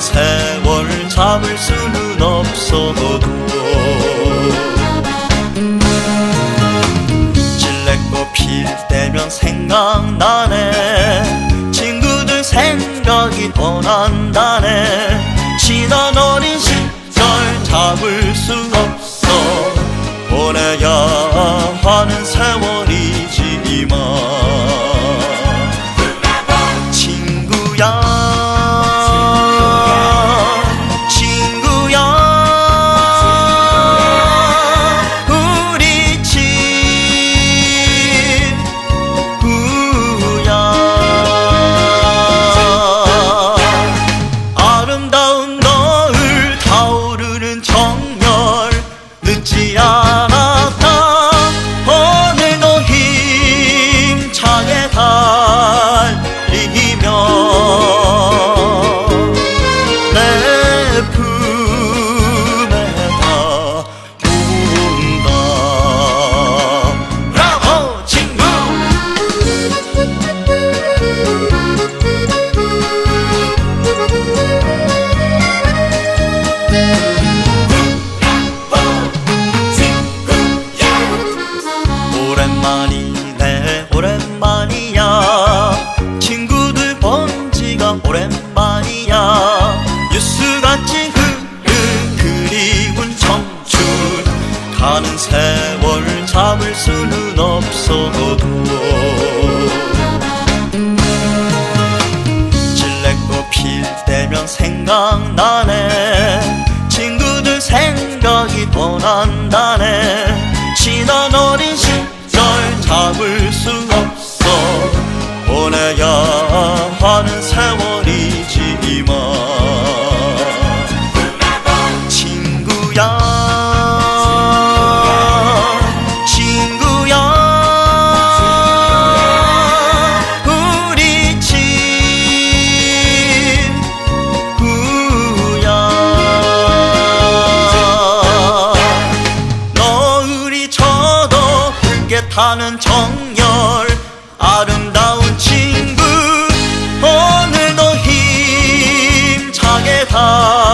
세월 잡을 수는 없어도 찔레꽃 필 때면 생각나네. 친구들 생각이 더 난다네. 지난 어린 시절 잡을 수 없어. 보내야 하는 세월이지만. 친구야 없어도 찔레꽃 필 때면 생각나네. 친구들 생각이 더 난다네. 지난 어린 시절 잡을 수 없어. 보내야 하는 세월이지만 타는 정열 아름다운 친구. 오늘도 힘차게 다